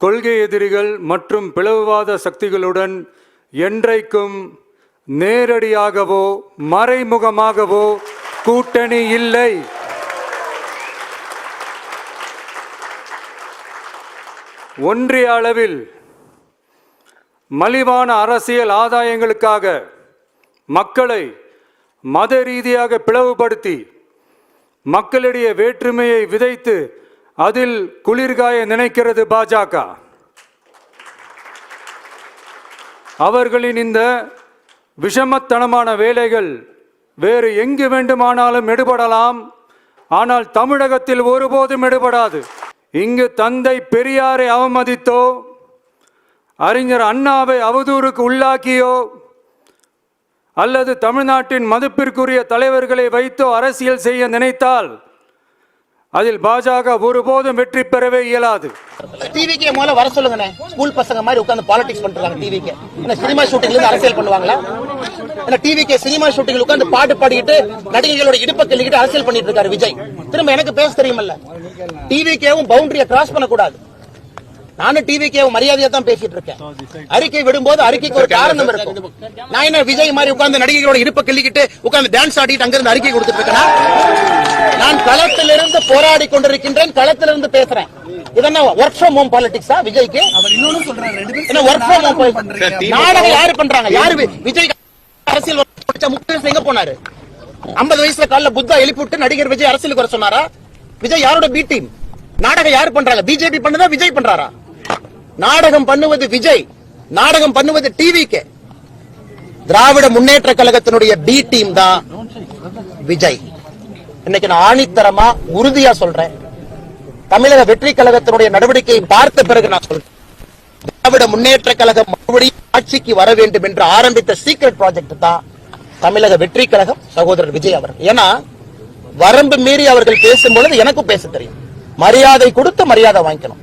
கொள்கை எதிரிகள் மற்றும் பிளவுவாத சக்திகளுடன் என்றைக்கும் நேரடியாகவோ மறைமுகமாகவோ கூட்டணி இல்லை. ஒன்றிய அளவில் மலிவான அரசியல் ஆதாயங்களுக்காக மக்களை மத ரீதியாக பிளவுபடுத்தி மக்களிடையே வேற்றுமையை விதைத்து அதில் குளிர்காய நினைக்கிறது பாஜக. அவர்களின் இந்த விஷமத்தனமான வேலைகள் வேறு எங்கு வேண்டுமானாலும் எடுபடலாம். ஆனால் தமிழகத்தில் ஒருபோதும் எடுபடாது. இங்கு தந்தை பெரியாரை அவமதித்தோ அறிஞர் அண்ணாவை அவதூறுக்கு உள்ளாக்கியோ அல்லது தமிழ்நாட்டின் மதிப்பிற்குரிய தலைவர்களை வைத்தோ அரசியல் செய்ய நினைத்தால் அதில் பாஜக ஒருபோதும் வெற்றி பெறவே இயலாது. டிவிக்கே மூலம் வர சொல்லுங்கண்ணே. ஸ்கூல் பசங்க மாதிரி உட்கார்ந்து பாலிடிக்ஸ் பண்றாங்க டிவிக்கு என்ன சினிமா ஷூட்டிங்ல இருந்து அரசியல் பண்ணுவாங்களா? என்ன டிவிக்கே சினிமா ஷூட்டிங்ல உட்காந்து பாட்டு பாடிக்கிட்டு நடிகைகளோட இடுப்ப கிள்ளிக்கிட்டு அரசியல் பண்ணிட்டு இருக்காரு விஜய். திரும்ப எனக்கு பேச தெரியுமல்ல. டிவிக்கேவும் பவுண்டரிய கிராஸ் பண்ணக்கூடாது. நானும் டிவிக்கேவும் மரியாதையா தான் பேசிட்டு இருக்கேன். அறிக்கை விடும்போது அறிக்கைக்கு ஒரு காரணம் இருக்கும். நான் என்ன விஜய் மாதிரி உட்கார்ந்து நடிகைகளோட இடுப்பை கிள்ளிக்கிட்டு உட்கார்ந்து டான்ஸ் ஆடிட்டு அங்கிருந்து அறிக்கை கொடுத்துட்டு இருக்கேனா? நான் களத்திலிருந்து போராடி கொண்டிருக்கின்றேன் களத்திலிருந்து பேசுறேன். இதென்ன ஒர்க் ஃப்ரம் ஹோம் பாலிடிக்ஸா விஜய்க்கு? என்ன ஒர்க் ஃப்ரம் ஹோம் நாடகம் யாரு பண்றாங்க? யாரு விஜய் அரசியல் எங்க போனாரு? 50 வயசுல காலைல புத்தா எழுப்பி விட்டு நடிகர் விஜய் அரசியலுக்கு வர சொன்னாரா? விஜய் யாரோட பி டீம் நாடகம் யாரு பண்றாங்க? பிஜேபி பண்ணுதா? விஜய் பண்றாரா? நாடகம் பண்ணுவது விஜய் நாடகம் பண்ணுவது டிவி கே திராவிட முன்னேற்ற கழகத்தினுடைய பி டீம் தான் விஜய். இன்னைக்கு நான் ஆணித்தரமா உறுதியா சொல்றேன். தமிழக வெற்றி கழகத்தினுடைய நடவடிக்கையை பார்த்த பிறகு நான் சொல்றேன். திராவிட முன்னேற்ற கழகம் மறுபடியும் ஆட்சிக்கு வர வேண்டும் என்று ஆரம்பித்த சீக்ரெட் ப்ராஜெக்ட் தான் தமிழக வெற்றி கழகம் சகோதரர் விஜய் அவர்கள். ஏன்னா வரம்பு மீறி அவர்கள் பேசும் பொழுது எனக்கும் பேச தெரியும். மரியாதை கொடுத்து மரியாதை வாங்கிக்கணும்.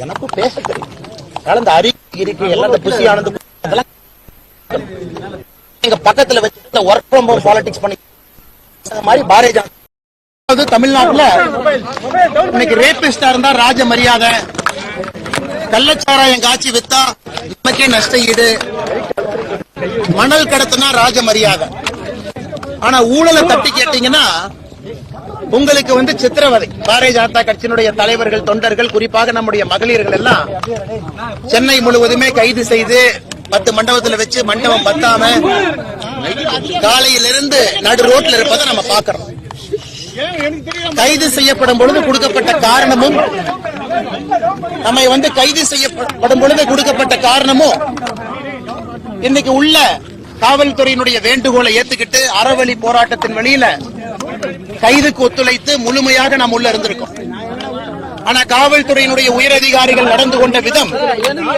எனக்கும் பேச தெரியும் அதனால அறிக்கை இருக்கு எல்லாம் இந்த புசி ஆனந்து அதெல்லாம் எங்க பக்கத்துல வச்சு ஒர்க் ஃப்ரம் ஹோம் பாலிடிக்ஸ் பண்ணி மாதிரி பாரதிய ஜனதா அதாவது தமிழ்நாட்டுல இன்னைக்கு ரேபிஸ்டா இருந்தா ராஜ மரியாதை கள்ளச்சாராயம் காட்சி வித்தா நமக்கே நஷ்ட ஈடு மணல் கடத்துனா ராஜ மரியாதை. ஆனா ஊழலை தட்டி கேட்டீங்கன்னா உங்களுக்கு வந்து சித்திரவதை. பாரதிய ஜனதா கட்சியினுடைய தலைவர்கள் தொண்டர்கள் குறிப்பாக நம்முடைய மகளிர்கள் எல்லாம் சென்னை முழுவதுமே கைது செய்து பத்து மண்டபத்துல வச்சு மண்டபம் பத்தாம காலையிலிருந்து நடு ரோட்ல இருப்பதை நம்ம பாக்குறோம் கைது செய்யப்படும் பொழுது கொடுக்கப்பட்ட காரணமும் நம்மை வந்து கைது செய்யப்படும் பொழுது கொடுக்கப்பட்ட காரணமும் இன்னைக்கு உள்ள காவல்துறையினுடைய வேண்டுகோளை ஏத்துக்கிட்டு அறவழி போராட்டத்தின் வழியில கைதுக்கு ஒத்துழைத்து முழுமையாக நாம் உள்ள இருந்திருக்கோம். ஆனா காவல்துறையினுடைய உயரதிகாரிகள் நடந்து கொண்ட விதம்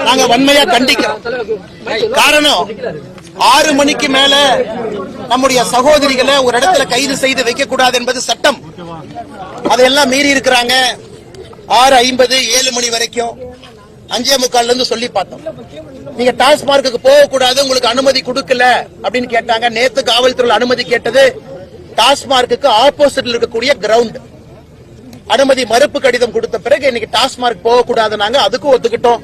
நாங்க வன்மையா கண்டிக்கிறோம். காரணம் ஆறு மணிக்கு மேல நம்முடைய சகோதரிகளை ஒரு இடத்துல கைது செய்து வைக்க கூடாது என்பது சட்டம். அதையெல்லாம் மீறி இருக்கிறாங்க. ஆறு ஐம்பது ஏழு மணி வரைக்கும் அஞ்சே முக்கால்ல இருந்து சொல்லி பார்த்தோம். நீங்க டாஸ்மார்க்கு போக கூடாது உங்களுக்கு அனுமதி கொடுக்கல அப்படின்னு கேட்டாங்க. நேத்து காவல்துறை அனுமதி கேட்டது டாஸ்மார்க்கு ஆப்போசிட்ல இருக்கக்கூடிய கிரவுண்ட் அனுமதி மறுப்பு கடிதம் கொடுத்த பிறகு இன்னைக்கு டாஸ்மார்க் போக கூடாதுனாங்க அதுக்கும் ஒத்துக்கிட்டோம்.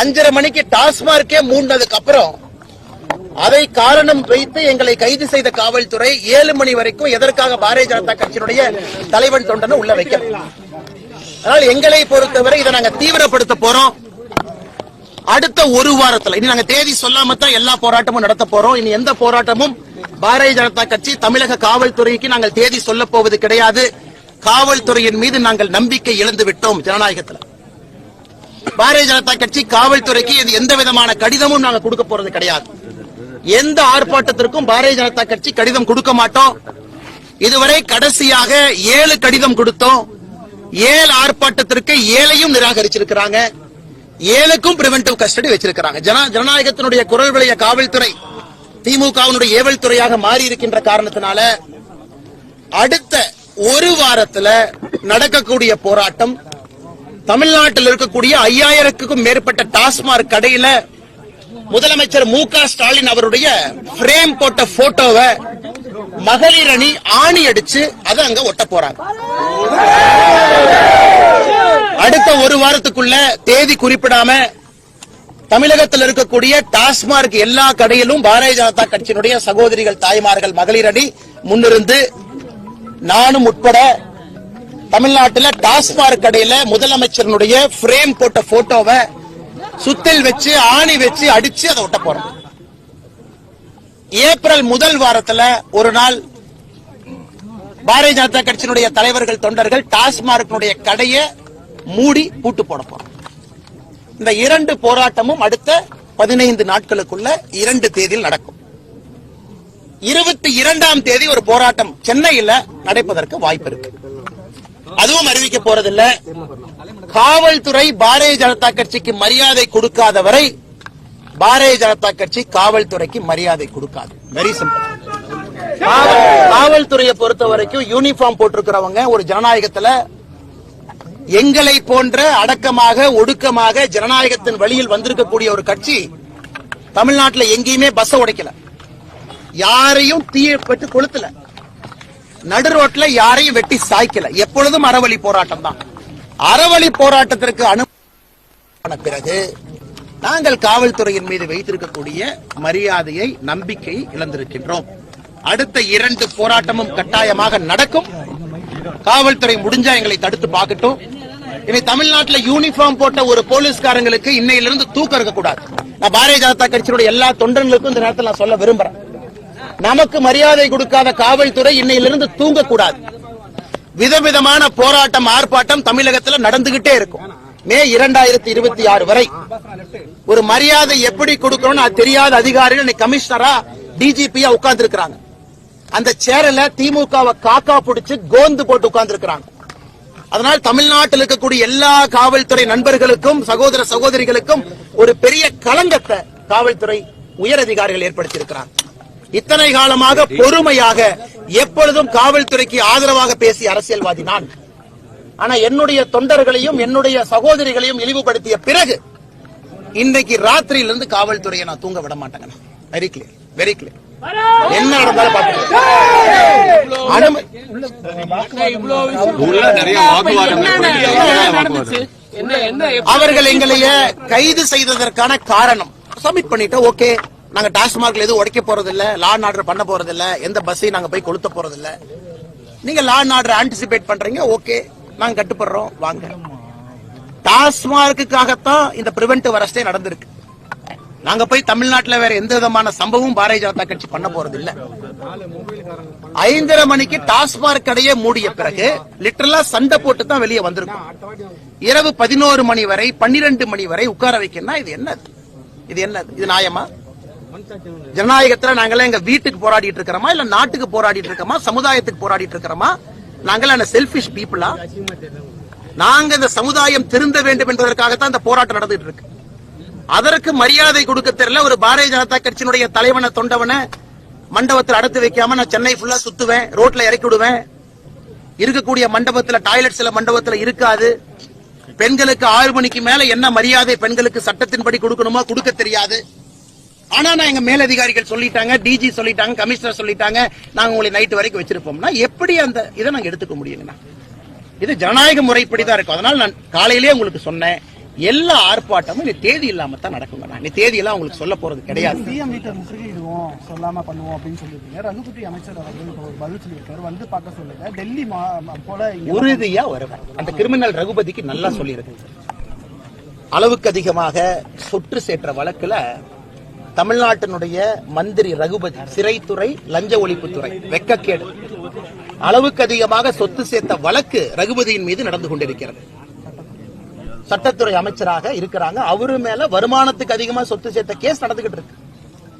அஞ்சரை மணிக்கு டாஸ்மார்க்கே மூண்டதுக்கு அப்புறம் அதை காரணம் வைத்து எங்களை கைது செய்த காவல்துறை ஏழு மணி வரைக்கும் எதற்காக பாரதிய ஜனதா கட்சியினுடைய தலைவன் தொண்டனை உள்ள வைக்க அதனால் எங்களை பொறுத்தவரை இதை நாங்க தீவிரப்படுத்த போறோம். அடுத்த ஒரு வாரத்துல இனி நாங்க தேதி சொல்லாம தான் எல்லா போராட்டமும் நடத்த போறோம். இனி எந்த போராட்டமும் பாரதிய ஜனதா கட்சி தமிழக காவல்துறைக்கு நாங்கள் தேதி சொல்ல போவது கிடையாது. காவல்துறையின் மீது நாங்கள் நம்பிக்கை இழந்து விட்டோம் ஜனநாயகத்தில். பாரதிய ஜனதா கட்சி காவல்துறைக்கு எந்த விதமான கடிதமும் நாங்கள் கொடுக்க போறது கிடையாது. எந்த ஆர்ப்பாட்டத்திற்கும் பாரதிய ஜனதா கட்சி கடிதம் கொடுக்க மாட்டோம். இதுவரை கடைசியாக ஏழு கடிதம் கொடுத்தோம். ஏழு ஆர்ப்பாட்டத்திற்கு ஏழையும் நிராகரிச்சிருக்கிறாங்க. ஏழுக்கும் பிரிவென்டிவ் கஸ்டடி வச்சிருக்கிறாங்க. ஜனநாயகத்தினுடைய குரல் விளைய காவல்துறை திமுகவினுடைய ஏவல் துறையாக மாறி இருக்கின்ற காரணத்தினால அடுத்த ஒரு வாரத்துல நடக்கக்கூடிய போராட்டம் தமிழ்நாட்டில் இருக்கக்கூடிய ஐயாயிரத்துக்கும் மேற்பட்ட டாஸ்மாக் கடையில முதலமைச்சர் மு க ஸ்டாலின் அவருடைய பிரேம் போட்ட போட்டோவை மகளிர் அணி ஆணி அடிச்சு அதை அங்க ஒட்ட போறாங்க. அடுத்த ஒரு வாரத்துக்குள்ள தேதி குறிப்பிடாம தமிழகத்தில் இருக்கக்கூடிய டாஸ்மார்க் எல்லா கடையிலும் பாரதிய ஜனதா கட்சியினுடைய சகோதரிகள் தாய்மார்கள் மகளிர் அணி முன்னிருந்து நானும் உட்பட தமிழ்நாட்டுல டாஸ்மார்க் கடையில முதலமைச்சரனுடைய பிரேம் போட்ட போட்டோவை சுத்தில் வச்சு ஆணி வச்சு அடிச்சு அதை ஒட்ட போறோம். ஏப்ரல் முதல் வாரத்துல ஒரு நாள் பாரதிய ஜனதா கட்சியினுடைய தலைவர்கள் தொண்டர்கள் டாஸ்மார்க்கினுடைய கடையை மூடி பூட்டு போட போறோம். இந்த இரண்டு போராட்டமும் அடுத்த பதினைந்து நாட்களுக்குள்ள இரண்டு தேதியில் நடக்கும். இருபத்தி இரண்டாம் தேதி ஒரு போராட்டம் சென்னையில நடப்பதற்கு வாய்ப்பு இருக்கு. அதுவும் அறிவிக்க போறதில்ல. காவல்துறை பாரதிய ஜனதா கட்சிக்கு மரியாதை கொடுக்காத வரை பாரதிய ஜனதா கட்சி காவல்துறைக்கு மரியாதை கொடுக்காது. வெரி சிம்பிள் காவல்துறையை பொறுத்த வரைக்கும் யூனிஃபார்ம் போட்டிருக்கிறவங்க ஒரு ஜனநாயகத்துல எங்களை போன்ற அடக்கமாக ஒடுக்கமாக ஜனநாயகத்தின் வழியில் வந்திருக்கக்கூடிய ஒரு கட்சி தமிழ்நாட்டுல எங்கேயுமே பஸ் உடைக்கல. யாரையும் தீயை பட்டு கொளுத்தல. நடு ரோட்ல யாரையும் வெட்டி சாய்க்கல. எப்பொழுதும் அறவழி போராட்டம் தான். அறவழி போராட்டத்திற்கு அனுமதி பிறகு நாங்கள் காவல்துறையின் மீது வைத்திருக்கக்கூடிய மரியாதையை நம்பிக்கை இழந்திருக்கின்றோம். அடுத்த இரண்டு போராட்டமும் கட்டாயமாக நடக்கும். காவல்துறை முடிஞ்சா எங்களை தடுத்து பார்க்கட்டும். இனி தமிழ்நாட்டுல யூனிஃபார்ம் போட்ட ஒரு போலீஸ்காரங்களுக்கு இன்னையிலிருந்து தூக்கம் இருக்கக்கூடாது. நான் பாரதிய ஜனதா கட்சியினுடைய எல்லா தொண்டர்களுக்கும் இந்த நேரத்தில் நான் சொல்ல விரும்புறேன். நமக்கு மரியாதை கொடுக்காத காவல்துறை இன்னையிலிருந்து தூங்கக்கூடாது. விதவிதமான போராட்டம் ஆர்ப்பாட்டம் தமிழகத்துல நடந்துகிட்டே இருக்கும். மே இரண்டாயிரத்தி இருபத்தி ஆறு வரை. ஒரு மரியாதை எப்படி கொடுக்கணும்னு தெரியாத அதிகாரிகள் கமிஷனரா டிஜிபியா உட்கார்ந்து இருக்கிறாங்க அந்த சேரல திமுகவை காக்கா பிடிச்சு கோந்து போட்டு உட்கார்ந்துருக்கிறாங்க. அதனால் தமிழ்நாட்டில் இருக்கக்கூடிய எல்லா காவல்துறை நண்பர்களுக்கும் சகோதர சகோதரிகளுக்கும் ஒரு பெரிய களங்கத்தை காவல்துறை உயர் அதிகாரிகள் ஏற்படுத்தி இருக்கிறாங்க இத்தனை காலமாக பொறுமையாக எப்பொழுதும் காவல்துறைக்கு ஆதரவாக பேசிய அரசியல்வாதி நான். ஆனா என்னுடைய தொண்டர்களையும் என்னுடைய சகோதரிகளையும் இழிவுபடுத்திய பிறகு இன்னைக்கு ராத்திரியிலிருந்து காவல்துறையை நான் தூங்க விட மாட்டேங்க வெரி கிளியர் வெரி கிளியர் என்ன நடந்தாலும் பாத்துக்கலாம் அவர்கள் எங்களைய கைது செய்ததற்கான காரணம். சப்மிட் பண்ணிட்டு ஓகே நாங்க டாஸ்மார்க்ல எதுவும் உடைக்க போறது இல்ல லா ஆர்டர் பண்ண போறது இல்ல எந்த பஸ்ஸையும் நாங்க போய் கொளுத்த போறது இல்ல நீங்க லா அண்ட் ஆர்டர் ஆன்டிசிபேட் பண்றீங்க ஓகே நாங்க கட்டுப்படுறோம் வாங்க. டாஸ்மார்க்குக்காகத்தான் இந்த பிரிவென்டிவ் அரஸ்டே நடந்திருக்கு. நாங்க போய் தமிழ்நாட்டுல வேற எந்த விதமான சம்பவமும் பாரதிய ஜனதா கட்சி பண்ண போறது இல்ல. ஐந்தரை மணிக்கு டாஸ்மாக் கடையை மூடிய பிறகு லிட்டரலா சண்டை போட்டு தான் வெளியே வந்திருக்கும். இரவு பதினோரு மணி வரை பன்னிரண்டு மணி வரை உட்கார வைக்கணும்னா இது என்னது? இது என்னது? இது நியாயமா? ஜனநாயகத்துல நாங்களே எங்க வீட்டுக்கு போராடிட்டு இருக்கிறோமா? இல்ல நாட்டுக்கு போராடிட்டு இருக்கோமா? சமுதாயத்துக்கு போராடிட்டு இருக்கிறோமா? அந்த செல்பிஷ் பீப்புளா நாங்க இந்த சமுதாயம் திருந்த வேண்டும் என்பதற்காகத்தான் இந்த போராட்டம் நடந்துட்டு இருக்கு. அதற்கு மரியாதை கொடுக்க தெரியல. ஒரு பாரதிய ஜனதா கட்சியினுடைய தலைவனை தொண்டவனை மண்டபத்தில் அடுத்து வைக்காம நான் சென்னை ஃபுல்லா சுத்துவேன் ரோட்ல இறக்கி விடுவேன். இருக்கக்கூடிய மண்டபத்துல டாய்லெட் சில மண்டபத்துல இருக்காது. பெண்களுக்கு ஆறு மணிக்கு மேல என்ன மரியாதை பெண்களுக்கு சட்டத்தின்படி கொடுக்கணுமோ கொடுக்க தெரியாது. ஆனா நான் எங்க மேலதிகாரிகள் சொல்லிட்டாங்க டிஜி சொல்லிட்டாங்க கமிஷனர் சொல்லிட்டாங்க நாங்க உங்களை நைட் வரைக்கும் வச்சிருப்போம்னா எப்படி அந்த இதை நாங்க எடுத்துக்க முடியுங்கண்ணா? இது ஜனநாயக முறைப்படி தான் இருக்கும். அதனால நான் காலையிலேயே உங்களுக்கு சொன்னேன். எல்லா ஆர்ப்பாட்டமும் இனி தேதி இல்லாம தான் நடக்குங்கண்ணா நீ தேதி எல்லாம் உங்களுக்கு சொல்ல போறது கிடையாது. சிஎம் வீட்டை முற்றுகையிடுவோம் சொல்லாம பண்ணுவோம் அப்படின்னு சொல்லியிருக்கீங்க. ரகுபதி அமைச்சர் அவர்கள் பதில் சொல்லியிருக்காரு. வந்து பார்க்க சொல்லுங்க. டெல்லி போல உறுதியா வருவேன் அந்த கிரிமினல் ரகுபதிக்கு நல்லா சொல்லியிருக்கு. அளவுக்கு அதிகமாக சொட்டு சேற்ற வழக்குல தமிழ்நாட்டினுடைய மந்திரி ரகுபதி சிறைத்துறை லஞ்ச ஒழிப்புத்துறை வெக்கக்கேடு. அளவுக்கு அதிகமாக சொத்து சேர்த்த வழக்கு ரகுபதியின் மீது நடந்து கொண்டிருக்கிறது. சட்டத்துறை அமைச்சராக இருக்கிறாங்க. அவரு மேல வருமானத்துக்கு அதிகமா சொத்து சேர்த்த கேஸ் நடந்துகிட்டு இருக்கு.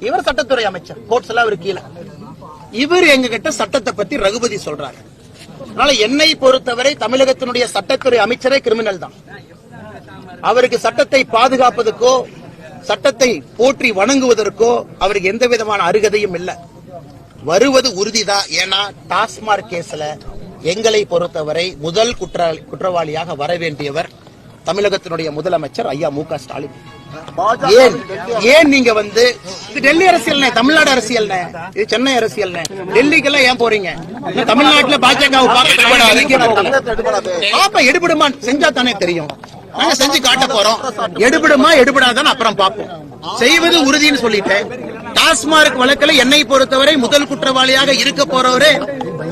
இவர் சட்டத்துறை அமைச்சர். கோர்ட்ஸ் எல்லாம் இவர் கீழே. இவர் எங்க கிட்ட சட்டத்தை பத்தி ரகுபதி சொல்றாரு. அதனால என்னை பொறுத்தவரை தமிழகத்தினுடைய சட்டத்துறை அமைச்சரே கிரிமினல் தான். அவருக்கு சட்டத்தை பாதுகாப்பதற்கோ சட்டத்தை போற்றி வணங்குவதற்கோ அவருக்கு எந்த விதமான அருகதையும் இல்லை. வருவது உறுதிதான். ஏன்னா டாஸ்மாக் கேஸ்ல எங்களை பொறுத்தவரை முதல் குற்ற குற்றவாளியாக வர வேண்டியவர் தமிழகத்தினுடைய முதலமைச்சர் ஐயா மு க ஸ்டாலின். ஏன்? ஏன் நீங்க வந்து இது டெல்லி அரசியல்னே தமிழ்நாடு அரசியல்னே இது சென்னை அரசியல்னே. டெல்லிக்கெல்லாம் ஏன் போறீங்க? தமிழ்நாட்டுல பாஜக பாப்பா எடுபடுமா? செஞ்சா தானே தெரியும். நாங்க செஞ்சு காட்ட போறோம். எடுபடுமா? எடுபடாதான்னு அப்புறம் பார்ப்போம் செய்வது உறுதின்னு சொல்லிட்டேன். டாஸ்மார்க் வழக்கில் என்னை பொறுத்தவரை முதல் குற்றவாளியாக இருக்க போறவரே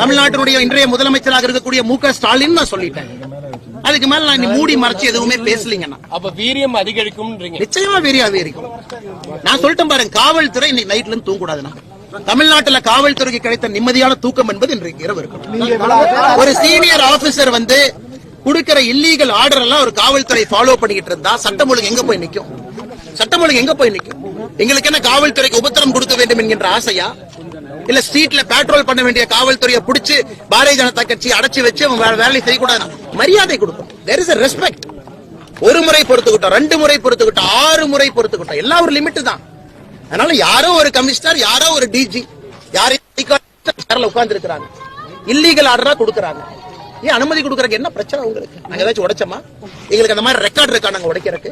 தமிழ்நாட்டினுடைய இன்றைய முதலமைச்சராக இருக்கக்கூடிய மு க ஸ்டாலின் நான் சொல்லிட்டேன். அதுக்கு மேல நான் மூடி மறைச்சு எதுவுமே பேசலீங்கண்ணா. அப்ப வீரியம் அதிகரிக்கும்ன்றீங்க. நிச்சயமா வெறியாவே இருக்கும் நான் சொல்லிட்டேன் பாருங்க காவல்துறை இன்னைக்கு நைட்ல இருந்து தூங்கக்கூடாதுண்ணா. தமிழ்நாட்டுல காவல்துறைக்கு கிடைத்த நிம்மதியான தூக்கம் என்பது இன்றைக்கு இரவு இருக்கும் ஒரு சீனியர் ஆபீசர் வந்து கொடுக்கிற இல்லீகல் ஆர்டர் எல்லாம் ஒரு காவல்துறை ஃபாலோ பண்ணிக்கிட்டு இருந்தா சட்டம் ஒழுங்கு எங்க போய் நிக்கும்? சட்டம் ஒழுங்கு எங்க போய் நிக்கும்? எங்களுக்கு என்ன காவல்துறைக்கு உபத்திரம் கொடுக்க வேண்டும் என்கின்ற ஆசையா? இல்ல ஸ்ட்ரீட்ல பெட்ரோல் பண்ண வேண்டிய காவல்துறையை பிடிச்சு பாரதிய ஜனதா கட்சி அடைச்சு வச்சு அவங்க வேற வேலையை செய்யக்கூடாது மரியாதை கொடுக்கும். தெர் இஸ் ரெஸ்பெக்ட் ஒரு முறை பொறுத்துக்கிட்டோம் ரெண்டு முறை பொறுத்துக்கிட்டோம் ஆறு முறை பொறுத்துக்கிட்டோம். எல்லாம் ஒரு லிமிட் தான். அதனால யாரோ ஒரு கமிஷனர் யாரோ ஒரு டிஜி யாரும் உட்கார்ந்து இருக்கிறாங்க இல்லீகல் ஆர்டரா கொடுக்குறாங்க. ஏன் அனுமதி கொடுக்கறதுக்கு என்ன பிரச்சனை உங்களுக்கு? நாங்க ஏதாச்சும் உடைச்சோமா? எங்களுக்கு அந்த மாதிரி ரெக்கார்ட் இருக்கா நாங்க உடைக்கிறதுக்கு?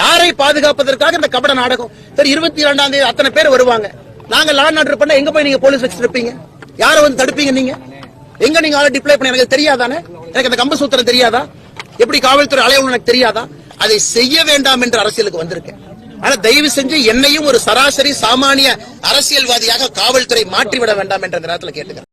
யாரை பாதுகாப்பதற்காக இந்த கபட நாடகம்? சரி இருபத்தி இரண்டாம் தேதி அத்தனை பேர் வருவாங்க. நாங்க லா ஆர்டர் பண்ண எங்க போய் நீங்க போலீஸ் வச்சிருப்பீங்க யார யாரை வந்து தடுப்பீங்க நீங்க? எங்க நீங்க ஆளை டிப்ளை பண்ண எனக்கு தெரியாதானே? எனக்கு அந்த கம்ப சூத்திரம் தெரியாதா? எப்படி காவல்துறை அலைவல் எனக்கு தெரியாதா? அதை செய்ய வேண்டாம் என்று அரசியலுக்கு வந்திருக்கேன். ஆனா தயவு செஞ்சு என்னையும் ஒரு சராசரி சாமானிய அரசியல்வாதியாக காவல்துறை மாற்றிவிட வேண்டாம் என்ற நேரத்தில் கேட்டுக்கிறேன்.